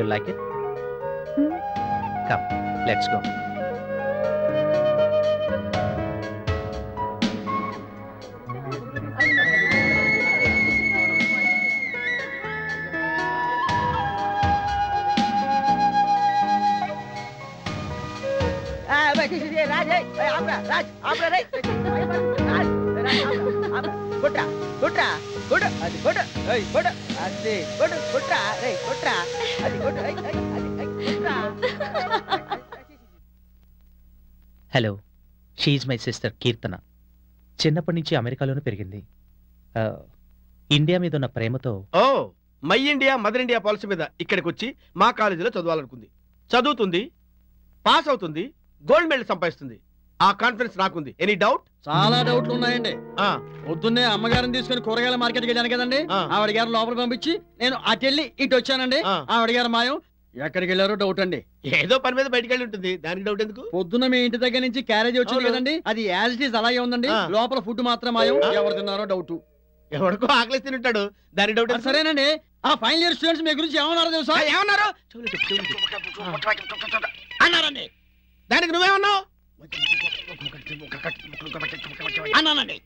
You like it Hmm. Come let's go Raj ఆపరా రాజ్ ఆపరా రే. రాజ్ రాజ్ కుట్రా కుట్రా అది ఏయ్ అది రే అది అది hello she my sister Keerthana చిన్నప్పటి నుంచి అమెరికాలోనే పెరిగింది. ఇండియా మీద ఉన్న ప్రేమతో ఓ my India mother India policy మీద ఇక్కడికి వచ్చి మా కాలేజీలో చదవాలనుకుంది. చదువుతుంది పాస్ అవుతుంది గోల్డ్ మెడల్ సంపాదిస్తుంది. ఆ కాన్ఫిడెన్స్ నాకుంది. ఎనీ డౌట్ చాలా డౌట్లు ఉన్నాయండి. పొద్దున్నే అమ్మగారిని తీసుకుని కూరగాయల మార్కెట్కి వెళ్ళాను కదండి. ఆ. ఆవిడ గారు లోపల పంపించి నేను అటు వెళ్ళి ఇటు వచ్చానండి. ఆవిడ గారు మాయం. ఎక్కడికి వెళ్ళారో డౌట్ అండి. ఏదో పని మీద బయటికి వెళ్ళి ఉంటుంది. దానికి డౌట్ ఎందుకు? పొద్దున్న మీ ఇంటి దగ్గర నుంచి క్యారేజ్ వచ్చింది. కదండి. అది యాజ్ ఇట్ ఈస్ అలాగే ఉందండి. లోపల ఫుడ్ మాత్రం మాయం. ఎవరు తిన్నారో డౌట్ ఎవరికో ఆకలిసి తింటాడు దానికి డౌట్? సరేనండి. ఆ ఫైనల్ ఇయర్ స్టూడెంట్స్ మీ గురించి ఏమన్నారో తెలుసా? ఏమన్నారు. అన్నారండి. దానికి నువ్వేమన్నావు? అన్నానండి.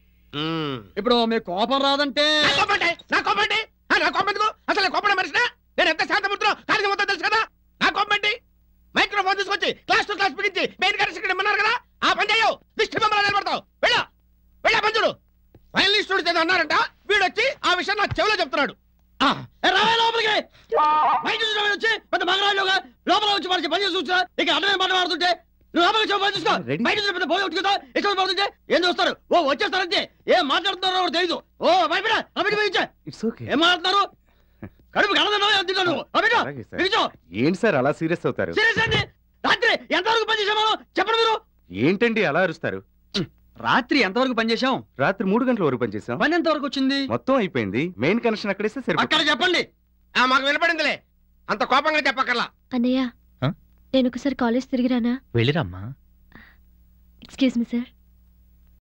ఇప్పుడు మీ కోపం రాదంటే? నా కోపండి నా కోపండి ఆ, నా కోపం ఎందుకు? అసలు కోపం మనిషినా? నేను ఎంత శాంతమూర్తిలో కార్యం మొత్తం తెలుసు కదా. నా కోపండి మైక్రోఫోన్ తీసుకొచ్చి క్లాస్ టు క్లాస్ బిగించి మెయిన్ ఇమ్మన్నారు కదా. ఆ పని చేయవు దిష్టి బొమ్మలా నిలబడతావు. వెళ్ళా. వెళ్ళా పంచుడు ఫైనల్ స్టూడెంట్ ఏదో అన్నారంట. వీడు వచ్చి ఆ విషయం నా చెవిలో చెప్తున్నాడు. రావే లోపలికి. బయట వచ్చి పెద్ద మగరాజుగా లోపల వచ్చి మనకి పని చేసి చూసా ఇక అర్థమే మాట మాడుతుంటే నువ్వు లోపలికి చూసుకో? బయట పోయి కదా ఏం చూస్తారు ఓ ఏం మాట్లాడుతున్నారో ఎవరు తెలీదు. ఓ భయపడా అభిడి పోయించే. ఇట్స్ ఓకే ఏం మాట్లాడుతున్నారు? కడుపు నువ్వు ఏంటి సార్ అలా సీరియస్ అవుతారు? సీరియస్ అండి రాత్రి ఎంతవరకు పని చేసామో చెప్పండి మీరు. ఏంటండి అలా అరుస్తారు? రాత్రి ఎంతవరకు పని చేసాం రాత్రి మూడు గంటల వరకు పనిచేసాం పని ఎంత వరకు వచ్చింది? మొత్తం అయిపోయింది. మెయిన్ కనెక్షన్ అక్కడేస్తే అక్కడ చెప్పండి. ఆ మాకు వినపడిందిలే. అంత కోపంగా చెప్పక్కర్లా. అన్నయ్య? నేను ఒకసారి కాలేజ్ తిరిగిరానా? వెళ్ళిరమ్మా ఎక్స్క్యూజ్ మీ సార్